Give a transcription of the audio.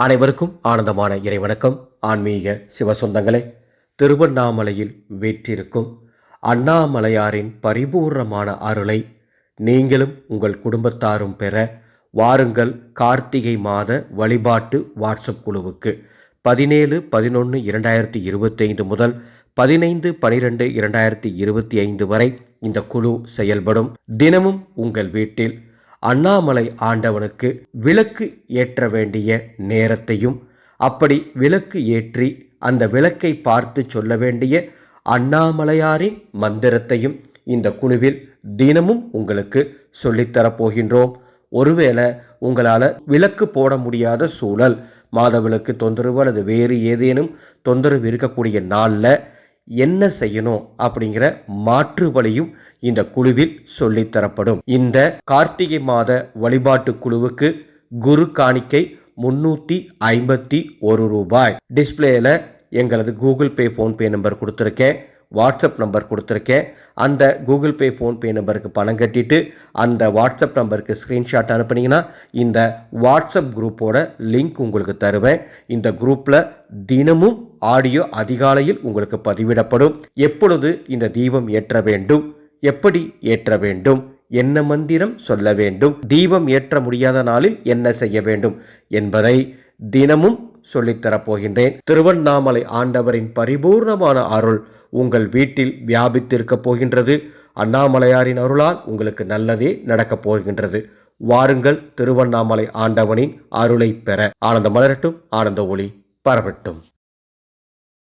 அனைவருக்கும் ஆனந்தமான இறைவணக்கம். ஆன்மீக சிவசொந்தங்களே திருவண்ணாமலையில் வீற்றிருக்கும் அண்ணாமலையாரின் பரிபூர்ணமான அருளை நீங்களும் உங்கள் குடும்பத்தாரும் பெற வாருங்கள் கார்த்திகை மாத வழிபாட்டு வாட்ஸ்அப் குழுவுக்கு. பதினேழு பதினொன்று இரண்டாயிரத்தி இருபத்தைந்து முதல் பதினைந்து பனிரெண்டு இரண்டாயிரத்தி இருபத்தி ஐந்து வரை இந்த குழு செயல்படும். தினமும் உங்கள் வீட்டில் அண்ணாமலை ஆண்டவனுக்கு விளக்கு ஏற்ற வேண்டிய நேரத்தையும் அப்படி விளக்கு ஏற்றி அந்த விளக்கை பார்த்து சொல்ல வேண்டிய அண்ணாமலையாரின் மந்திரத்தையும் இந்த குழுவில் தினமும் உங்களுக்கு சொல்லித்தரப்போகின்றோம் ஒருவேளை உங்களால் விளக்கு போட முடியாத சூழல் மாதவிளக்கு தொந்தரவு அல்லது வேறு ஏதேனும் தொந்தரவு இருக்கக்கூடிய நாளில் என்ன செய்யணும் அப்படிங்கிற மாற்று வழியும் இந்த குழுவில் சொல்லித்தரப்படும் இந்த கார்த்திகை மாத வழிபாட்டு குழுவுக்கு குரு காணிக்கை முன்னூற்றி ஐம்பத்தி ஒரு ரூபாய். டிஸ்பிளேயில் எங்களது கூகுள் பே ஃபோன்பே நம்பர் கொடுத்துருக்கேன். வாட்ஸ்அப் நம்பர் கொடுத்துருக்கேன். அந்த கூகுள் பே ஃபோன்பே நம்பருக்கு பணம் கட்டிட்டு அந்த வாட்ஸ்அப் நம்பருக்கு ஸ்க்ரீன்ஷாட் அனுப்புனீங்கன்னா இந்த வாட்ஸ்அப் குரூப்போட லிங்க் உங்களுக்கு தருவேன். இந்த குரூப்பில் தினமும் ஆடியோ அதிகாலையில் உங்களுக்கு பதிவிடப்படும். எப்பொழுது இந்த தீபம் ஏற்ற வேண்டும்? எப்படி ஏற்ற வேண்டும்? என்ன மந்திரம் சொல்ல வேண்டும்? தீபம் ஏற்ற முடியாத நாளில் என்ன செய்ய வேண்டும்? என்பதை தினமும் சொல்லித்தரப் போகின்றேன். திருவண்ணாமலை ஆண்டவரின் பரிபூர்ணமான அருள் உங்கள் வீட்டில் வியாபித்திருக்கப் போகின்றது. அண்ணாமலையாரின் அருளால் உங்களுக்கு நல்லதே நடக்கப் போகின்றது. வாருங்கள் திருவண்ணாமலை ஆண்டவனின் அருளை பெற. ஆனந்த மலரட்டும் ஆனந்த ஒளி பரவட்டும்.